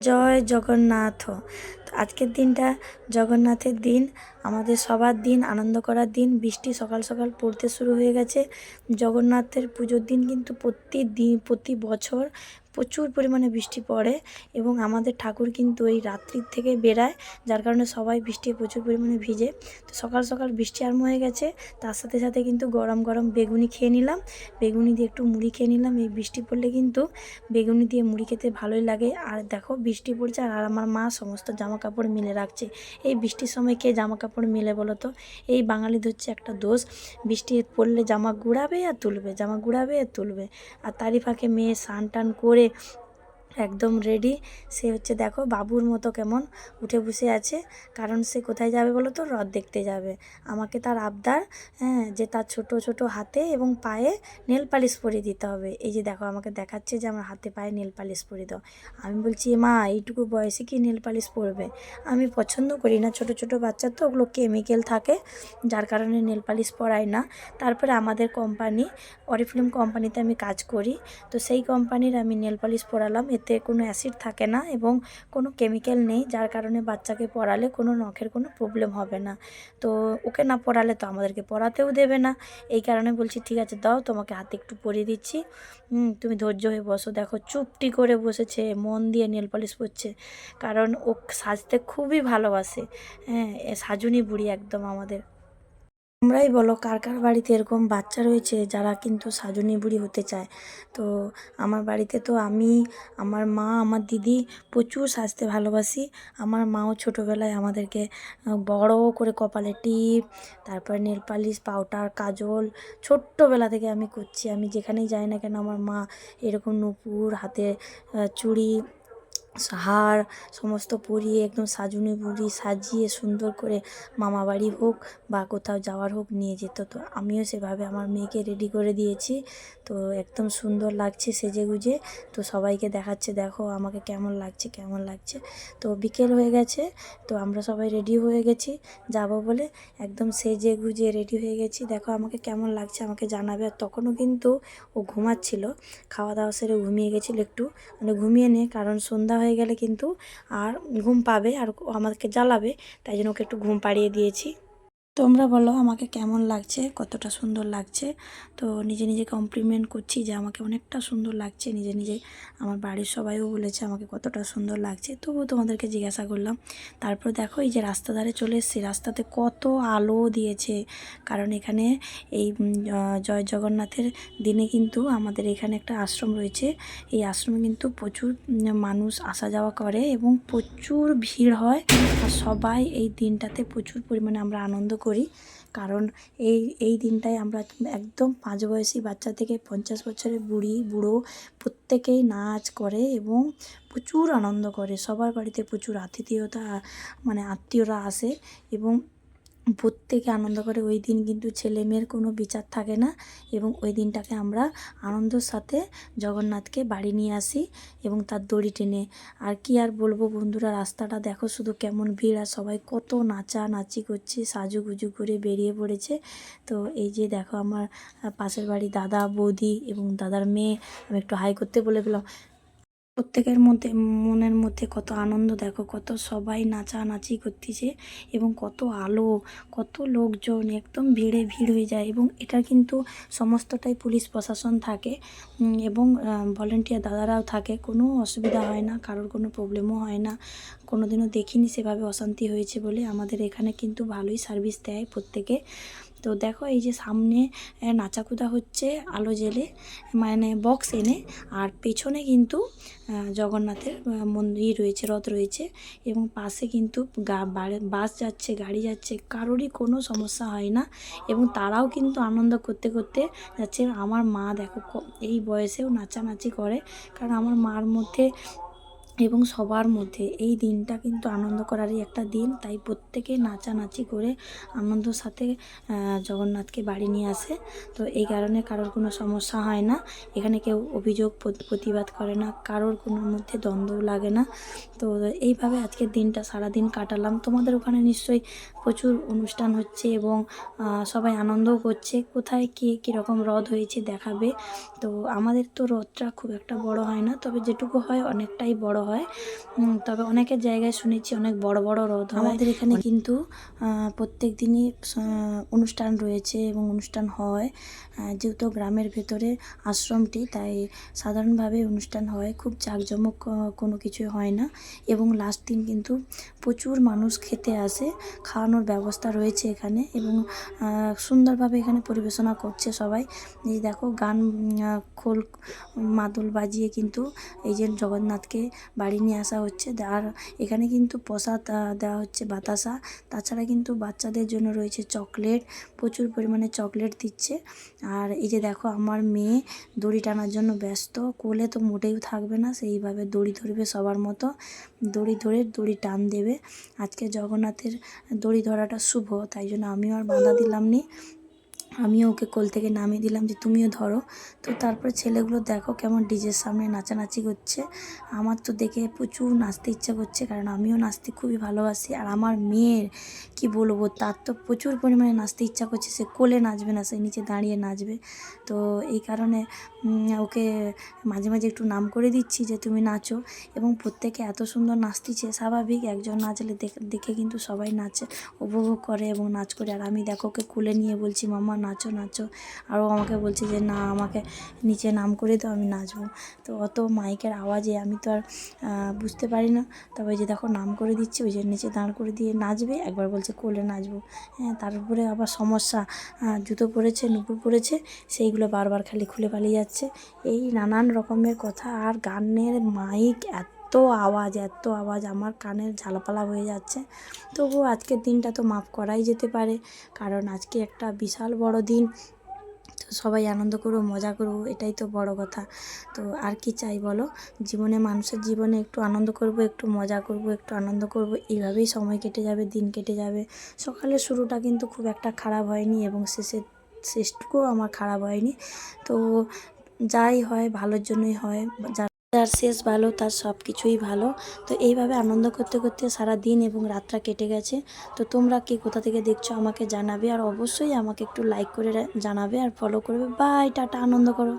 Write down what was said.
জয় জগন্নাথ। আজকের দিনটা জগন্নাথের দিন। আমাদের সবার দিন, আনন্দ করার দিন, বৃষ্টি সকাল সকাল পড়তে শুরু হয়ে গেছে। জগন্নাথের পুজোর দিন কিন্তু প্রতি দিন প্রতি বছর প্রচুর পরিমাণে বৃষ্টি পড়ে এবং আমাদের ঠাকুর কিন্তু এই রাত্রির থেকে বেরায়, যার কারণে সবাই বৃষ্টি প্রচুর পরিমাণে ভিজে। তো সকাল সকাল বৃষ্টি আরম্ভ হয়ে গেছে, তার সাথে সাথে কিন্তু গরম গরম বেগুনি খেয়ে নিলাম। বেগুনি দিয়ে একটু মুড়ি খেয়ে নিলাম। এই বৃষ্টি পড়লে কিন্তু বেগুনি দিয়ে মুড়ি খেতে ভালোই লাগে। আর দেখো, বৃষ্টি পড়ছে আর আমার মা সমস্ত জামা কাপড় মিলে রাখছে। এই বৃষ্টির সময় কে জামা কাপড় মিলে বলো তো? এই বাঙালিদের হচ্ছে একটা দোষ। বৃষ্টি পড়লে জামা গুড়াবে আর তুলবে, জামা গুড়াবে আর তুলবে। আর তারই ফাঁকে মেয়ে স্নান টান করে একদম রেডি সে হচ্ছে দেখো বাবুর মতো কেমন উঠে বসে আছে। কারণ সে কোথায় যাবে বলো তো? রথ দেখতে যাবে। আমাকে তার আবদার হ্যাঁ যে তার ছোট ছোট হাতে এবং পায়ে নেল পালিশ পরিয়ে দিতে হবে। এই যে দেখো, আমাকে দেখাচ্ছে যে আমার হাতে পায়ে নেল পালিশ পরিয়ে দাও। আমি বলছি মা, এইটুকু বয়সে কি নেল পালিশ পরবে? আমি পছন্দ করি না। ছোট ছোট বাচ্চার তো, ওগুলো কেমিক্যাল থাকে, যার কারণে নেল পালিশ পরাই না। তারপরে আমাদের কোম্পানি অরিফিল্ম কোম্পানিতে আমি কাজ করি। তো সেই কোম্পানির আমি নেল পালিশ পরালাম। এতে কোনো অ্যাসিড থাকে না এবং কোনো কেমিক্যাল নেই, যার কারণে বাচ্চাকে পড়ালে কোনো নখের কোনো প্রবলেম হবে না। তো ওকে না পড়ালে তো আমাদেরকে পড়াতেও দেবে না। এই কারণে বলছি, ঠিক আছে, দাও, তোমাকে হাতে একটু পরিয়ে দিচ্ছি। তুমি ধৈর্য হয়ে বসো। দেখো, চুপটি করে বসেছে, মন দিয়ে নেল পলিশ পরছে, কারণ ও সাজতে খুবই ভালোবাসে। হ্যাঁ সাজুনি বুড়ি একদম আমাদের। তোমরাই বলো কার কার বাড়িতে এরকম বাচ্চা রয়েছে যারা কিন্তু সাজুনি বুড়ি হতে চায়। তো আমার বাড়িতে তো আমি, আমার মা, আমার দিদি প্রচুর সাজতে ভালোবাসি। আমার মাও ছোটোবেলায় আমাদেরকে বড় করে কপালে টিপ, তারপর নেল পালিশ, পাউডার, কাজল ছোট্টবেলা থেকে আমি করছি। আমি যেখানেই যাই না কেন আমার মা এরকম নূপুর, হাতে চুড়ি হার সমস্ত পরিয়ে একদম সাজুনি বুড়ি সাজিয়ে সুন্দর করে মামা বাড়ি হোক বা কোথাও যাওয়ার হোক নিয়ে যেত। তো আমিও সেভাবে আমার মেয়েকে রেডি করে দিয়েছি। তো একদম সুন্দর লাগছে সেজে গুজে তো সবাইকে দেখাচ্ছে, দেখো আমাকে কেমন লাগছে কেমন লাগছে। তো বিকেল হয়ে গেছে। তো আমরা সবাই রেডি হয়ে গেছি। যাব বলে একদম সেজে গুজে রেডি হয়ে গেছি। দেখো আমাকে কেমন লাগছে, আমাকে জানাবে। আর তখনও কিন্তু ও ঘুমাচ্ছিল। খাওয়া দাওয়া সেরে ঘুমিয়ে গেছিল একটু। মানে ঘুমিয়ে নে, কারণ সন্ধ্যা হয়ে গেলে কিন্তু আর ঘুম পাবে আর আমাদেরকে জ্বালাবে, তাই জন্য ওকে একটু ঘুম পাড়িয়ে দিয়েছি। তোমরা বলো আমাকে কেমন লাগছে, কতটা সুন্দর লাগছে। তো নিজে নিজে কমপ্লিমেন্ট করছি যে আমাকে অনেকটা সুন্দর লাগছে, নিজে নিজে আমার বাড়ির সবাইও বলেছে আমাকে কতটা সুন্দর লাগছে। তবুও তোমাদেরকে জিজ্ঞাসা করলাম, তারপর দেখো এই যে রাস্তা ধারে চলে এসেছি, রাস্তাতে কত আলো দিয়েছে। কারণ এখানে এই জয় জগন্নাথের দিনে কিন্তু আমাদের এখানে একটা আশ্রম রয়েছে। এই আশ্রমে কিন্তু প্রচুর মানুষ আসা যাওয়া করে এবং প্রচুর ভিড় হয়। আর সবাই এই দিনটাতে প্রচুর পরিমাণে আমরা আনন্দ করি। কারণ এই এই দিনটায় আমরা একদম পাঁচ বয়সী বাচ্চা থেকে পঞ্চাশ বছরের বুড়ি, বুড়ো প্রত্যেকেই নাচ করে এবং প্রচুর আনন্দ করে। সবার বাড়িতে প্রচুর আতিথেয়তা মানে আত্মীয়রা আসে এবং প্রত্যেকে আনন্দ করে ওই দিন কিন্তু ছেলে মেয়ের কোনো বিচার থাকে না এবং ওই দিনটাকে আমরা আনন্দের সাথে জগন্নাথকে বাড়ি নিয়ে আসি এবং তার দড়ি টেনে। আর কি আর বলব বন্ধুরা, রাস্তাটা দেখো শুধু কেমন ভিড় আর সবাই কত নাচা নাচি করছে, সাজুগুজু করে বেরিয়ে পড়েছে। তো এই যে দেখো আমার পাশের বাড়ি দাদা, বৌদি এবং দাদার মেয়ে, আমি একটু হাই করতে বলে গেলাম প্রত্যেকের মধ্যে, মনের মধ্যে কত আনন্দ দেখো, কত সবাই নাচানাচি করতেছে এবং কত আলো, কত লোকজন একদম ভিড়ে ভিড় হয়ে যায় এবং এটা কিন্তু সমস্তটাই পুলিশ প্রশাসন থাকে। এবং ভলেন্টিয়ার দাদারাও থাকে, কোনো অসুবিধা হয় না, কারোর কোনো প্রবলেমও হয় না। কোনো দিনও দেখিনি সেভাবে অশান্তি হয়েছে বলে আমাদের এখানে কিন্তু ভালোই সার্ভিস দেয় প্রত্যেকে। তো দেখো এই যে সামনে নাচাকুদা হচ্ছে আলো জেলে মানে বক্স এনে, আর পেছনে কিন্তু জগন্নাথের মন্দির রয়েছে, রথ রয়েছে, এবং পাশে কিন্তু বাস যাচ্ছে, গাড়ি যাচ্ছে, কারোরই কোনো সমস্যা হয় না, এবং তারাও কিন্তু আনন্দ করতে করতে যাচ্ছে। আমার মা দেখো এই বয়সেও নাচানাচি করে, কারণ আমার মার মধ্যে এবং সবার মধ্যে এই দিনটা কিন্তু আনন্দ করারই একটা দিন। তাই প্রত্যেকে নাচানাচি করে আনন্দের সাথে জগন্নাথকে বাড়ি নিয়ে আসে। তো এই কারণে কারোর কোনো সমস্যা হয় না। এখানে কেউ অভিযোগ প্রত- প্রতিবাদ করে না। কারোর কোনো মধ্যে দ্বন্দ্বও লাগে না। তো এইভাবে আজকের দিনটা সারা দিন কাটালাম। তোমাদের ওখানে নিশ্চয়ই প্রচুর অনুষ্ঠান হচ্ছে এবং সবাই আনন্দও করছে। কোথায় কে, কীরকম রথ হয়েছে দেখাবে। তো আমাদের তো রথটা খুব একটা বড় হয় না। তবে যেটুকু হয় অনেকটাই বড় হয়। হয়। তবে অনেকের জায়গায় শুনেছি অনেক বড় বড় রথ হয়। আমাদের এখানে কিন্তু প্রত্যেক দিনই অনুষ্ঠান রয়েছে এবং অনুষ্ঠান হয়। যেহেতু গ্রামের ভেতরে আশ্রমটি তাই সাধারণভাবে অনুষ্ঠান হয়। খুব জাঁকজমক কোনো কিছুই হয় না। এবং লাস্ট দিন কিন্তু প্রচুর মানুষ খেতে আসে। খাওয়ানোর ব্যবস্থা রয়েছে এখানে এবং সুন্দরভাবে এখানে পরিবেশনা করছে সবাই। এই দেখো গান খোল মাদল বাজিয়ে কিন্তু এই যে জগন্নাথকে বাড়ি নিয়ে আসা হচ্ছে। আর এখানে কিন্তু প্রসাদ দেওয়া হচ্ছে বাতাসা। তাছাড়া কিন্তু বাচ্চাদের জন্য রয়েছে চকলেট। প্রচুর পরিমাণে চকলেট দিচ্ছে। আর এই যে দেখো, আমার মেয়ে দড়ি টানার জন্য ব্যস্ত। কোলে তো মোটেও থাকবে না, সেইভাবে দড়ি ধরবে সবার মতো। দড়ি ধরে দড়ি টান দেবে। আজকে জগন্নাথের দড়ি ধরাটা শুভ, তাই জন্য আমিও আর বাধা দিলাম নি। আমিও ওকে কোল থেকে নামিয়ে দিলাম যে, তুমিও ধরো। তো তারপরে ছেলেগুলো দেখো কেমন ডিজের সামনে নাচানাচি করছে। আমার তো দেখে প্রচুর নাচতে ইচ্ছা করছে, কারণ আমিও নাচতে খুবই ভালোবাসি। আর আমার মেয়ের, কি বলব, তার তো প্রচুর পরিমাণে নাচতে ইচ্ছা করছে। সে কোলে নাচবে না, সে নিচে দাঁড়িয়ে নাচবে। তো এই কারণে ওকে মাঝে মাঝে একটু নাম করে দিচ্ছি যে, তুমি নাচো। এবং প্রত্যেকে এত সুন্দর নাচতেছে, স্বাভাবিক। একজন নাচলে দেখ- কিন্তু সবাই নাচে, উপভোগ করে এবং নাচ করে। আর আমি দেখো ওকে কোলে নিয়ে বলছি মামা নাচো নাচো। আরও আমাকে বলছে যে, না, আমাকে নিচে নাম করে দাও, আমি নাচবো। তো অত মাইকের আওয়াজে আমি তো আর বুঝতে পারি না। তবে যে দেখো, নাম করে দিচ্ছি, ওই যে নিচে দাঁড় করে দিয়ে নাচবে, একবার বলছে কোলে নাচবো। হ্যাঁ তারপরে আবার সমস্যা জুতো পরেছে, নুপুর পরেছে, সেইগুলো বারবার খালি খুলে পালিয়ে যাচ্ছে। এই নানান রকমের কথা, আর গানের মাইক এত আওয়াজ, এত আওয়াজ, আমার কানের ঝালাপালা হয়ে যাচ্ছে। তবুও আজকের দিনটা তো মাফ করাই যেতে পারে, কারণ আজকে একটা বিশাল বড় দিন। তো সবাই আনন্দ করব মজা করব এটাই তো বড় কথা। তো আর কি চাই বলো? জীবনে, মানুষের জীবনে একটু আনন্দ করব, একটু মজা করব, একটু আনন্দ করব, এইভাবেই সময় কেটে যাবে, দিন কেটে যাবে। সকালের শুরুটা কিন্তু খুব একটা খারাপ হয়নি এবং শেষের শেষটুকুও আমার খারাপ হয়নি। তো যাই হয়, ভালোর জন্যই হয়। যা যার শেষ ভালো, তার সব কিছুই ভালো। তো এইভাবে আনন্দ করতে করতে সারা দিন এবং রাতটা কেটে গেছে। তো তোমরা কি কোথা থেকে দেখছ আমাকে জানাবে। আর অবশ্যই আমাকে একটু লাইক করে জানাবে আর ফলো করবে। বাই টাটা, আনন্দ করো।